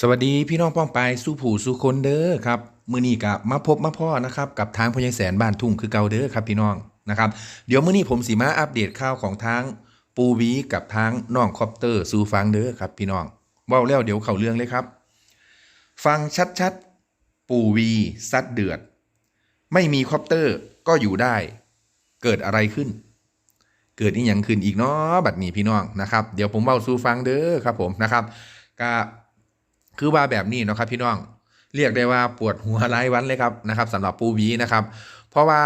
สวัสดีพี่น้องป้องไปสู้ผู้สู้คนเด้อครับมือนี้กับมาพบมาพ่อนะครับกับทางพญายแสนบ้านทุ่งคือเก่าเด้อครับพี่น้องนะครับเดี๋ยวมือนี้ผมสิมาอัปเดตข่าวของทางปูวีกับทางน้องคอปเตอร์สู่ฟังเด้อครับพี่น้องว้าแล้วเดี๋ยวเข้าเรื่องเลยครับ ฟังชัดๆ ปูวีซัดเดือด ไม่มีคอปเตอร์ก็อยู่ได้ เกิดอะไรขึ้น เกิดอีหยังขึ้นอีกเนาะบัดนี้พี่น้องนะครับ เดี๋ยวผมเบาสู่ฟังเด้อครับผมนะครับก็ คือว่าแบบนี้เนาะครับพี่น้อง เรียกได้ว่าปวดหัวรายวันเลยครับนะครับสำหรับปูวีนะครับ เพราะว่า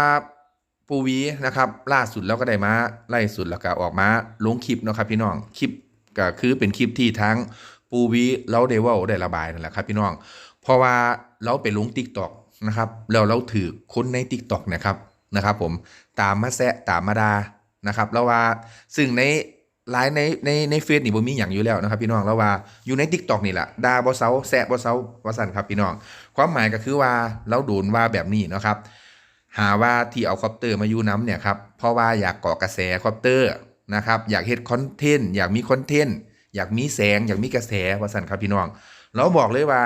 ปูวีนะครับล่าสุดแล้วก็ได้มาไล่สุดแล้วก็ออกมาลงคลิปเนาะครับพี่น้องคลิปก็คือเป็นคลิปที่ทั้งปูวีเราได้เว่าได้ระบายนั่นแหละครับพี่น้อง เพราะว่าเราไปลงติ๊กตอกนะครับแล้วเราถือคนในติ๊กตอกนะครับนะครับ ผมตามมาแซะตามมาดานะครับแล้วว่าซึ่งใน ไลน์ในในในเฟซนี่บ่มีอย่างอยู่แล้วนะครับพี่น้องแล้วว่าอยู่ใน t ิ k t o k นี่แหละด่าบ่เซาแซะบ่เซาว่าสั่นครับพี่น้อง ความหมายก็คือว่าเราโดนว่าแบบนี้นะครับ หาว่าที่เอาคอปเตอร์มาอยู่น้ำเนี่ยครับเพราะว่าอยากก่อกระแสคอปเตอร์นะครับอยากเฮ็ดคอนเทนต์อยากมีคอนเทนต์อยากมีแสง อยากมีกระแสว่าสั่นครับพี่น้องเราบอกเลยว่า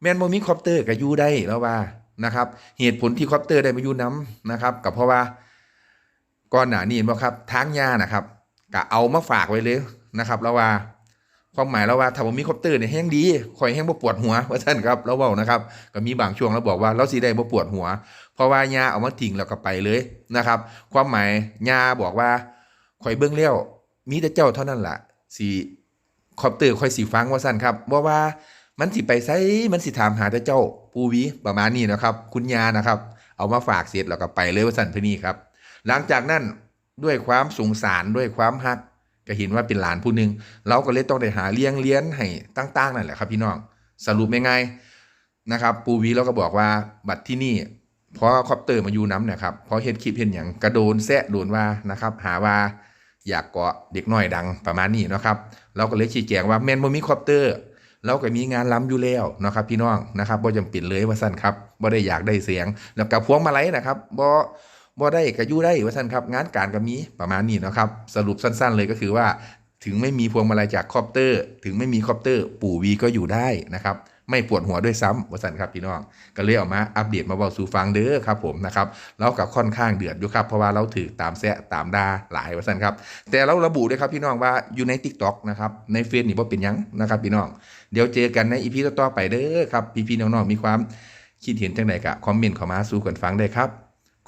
แมนบ่มีคอปเตอร์ก็อยู่ได้แล้วว่านะครับเหตุผลที่คอปเตอร์ได้มาอยู่น้ำนะครับก็เพราะว่าก่อนหน้านี้เห็นบ่ครับทางยานะครับ ก็เอามาฝากไว้เลยนะครับแล้วว่าความหมายแล้วว่าถ้าผมมีคอปเตอร์เนี่ยแห้งดีคอยแห้งบ่ปวดหัวว่าท่านครับเราเว้านะครับ ก็มีบางช่วงเราบอกว่าเราสิได้บ่ปวดหัว เพราะว่ายาเอามาทิ้งแล้วก็ไปเลยนะครับ ความหมายยาบอกว่าคอยเบิ่งแล้วมีแต่เจ้าเท่านั้นล่ะสิคอปเตอร์คอยสิฟังว่าซั่นครับบ่ว่ามันสิไปไสมันสิถามหาแต่เจ้าปูวีประมาณนี้นะครับ คุณยานะครับ เอามาฝากเสร็จแล้วก็ไปเลยว่าสั่นพนี่ครับ หลังจากนั้น ด้วยความสงสารด้วยความฮักก็เห็นว่าเป็นหลานผู้หนึ่งเราก็เลยต้องได้หาเลี้ยงเลี้ยนให้ตั้งๆนั่นแหละครับพี่น้องสรุปง่ายๆนะครับปูวีเราก็บอกว่าบัตรที่นี่เพราะคอปเตอร์มาอยู่น้ำเนะครับเพราะเฮ็ดคลิปเห็นอย่างกระโดนแซะโดนว่านะครับหาว่าอยากเกาะเด็กน้อยดังประมาณนี้นะครับเราก็เลยชี้แจงว่าแมนบ่มีคอปเตอร์เราก็มีงานล้ำอยู่แล้วนะครับพี่น้องนะครับบ่จำเป็นเลยว่าสั้นครับบ่ได้อยากได้เสียงแล้วกับพวงมาลัยนะครับบ่ บ่ได้ก็ยู่ได้ว่าสั้นครับงานการก็มีประมาณนี้นะครับสรุปสั้นๆเลยก็คือว่า ถึงไม่มีพวงมาลัยจากคอปเตอร์ ถึงไม่มีคอปเตอร์ ปู่วีก็อยู่ได้นะครับไม่ปวดหัวด้วยซ้ำว่าสันครับพี่น้อง ก็เลยเอามาอัปเดตมาบอกสู่ฟังเด้อครับผมนะครับเรากับค่อนข้างเดือดอยู่ครับเพราะว่าเราถือตามแซะตามดาหลายว่าสันครับ แต่เราระบุด้วยครับพี่น้องว่าอยู่ใน t ิ k t o k นะครับในเฟซนี่บ่เป็นยังนะครับพี่น้อง เดี๋ยวเจอกันในอีพีต่อๆไปเด้อครับพี่ๆน้องๆมีความคิดเห็นจังใดกะคอมเมนต์เข้ามาสู่กันฟังได้ครับ